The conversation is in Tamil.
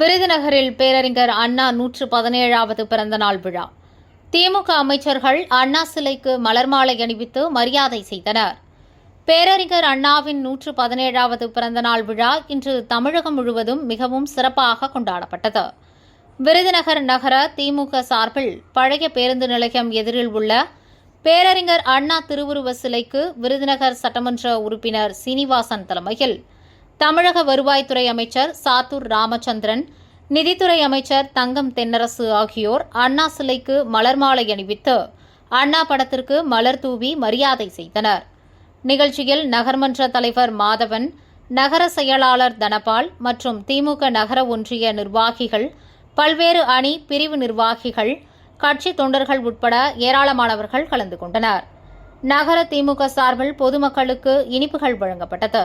விருதுநகரில் பேரறிஞர் அண்ணா நூற்று பதினேழாவது பிறந்தநாள் விழா. திமுக அமைச்சர்கள் அண்ணா சிலைக்கு மலர் மாலை அணிவித்து மரியாதை செய்தனர். பேரறிஞர் அண்ணாவின் நூற்று பதினேழாவது பிறந்தநாள் விழா இன்று தமிழகம் முழுவதும் மிகவும் சிறப்பாக கொண்டாடப்பட்டது. விருதுநகர் நகர திமுக சார்பில் பழைய பேருந்து நிலையம் எதிரில் உள்ள பேரறிஞர் அண்ணா திருவுருவ சிலைக்கு விருதுநகர் சட்டமன்ற உறுப்பினர் சீனிவாசன் தலைமையில் தமிழக வருவாய்த்துறை அமைச்சர் சாத்தூர் ராமச்சந்திரன் நிதித்துறை அமைச்சர் தங்கம் தென்னரசு ஆகியோர் அண்ணா சிலைக்கு மலர் மாலை அணிவித்து அண்ணா படத்திற்கு மலர் தூவி மரியாதை செய்தனர். நிகழ்ச்சியில் நகர்மன்ற தலைவர் மாதவன் நகர செயலாளர் தனபால் மற்றும் திமுக நகர ஒன்றிய நிர்வாகிகள் பல்வேறு அணி பிரிவு நிர்வாகிகள் கட்சி தொண்டர்கள் உட்பட ஏராளமானவர்கள் கலந்து கொண்டனர். நகர திமுக சார்பில் பொதுமக்களுக்கு இனிப்புகள் வழங்கப்பட்டது.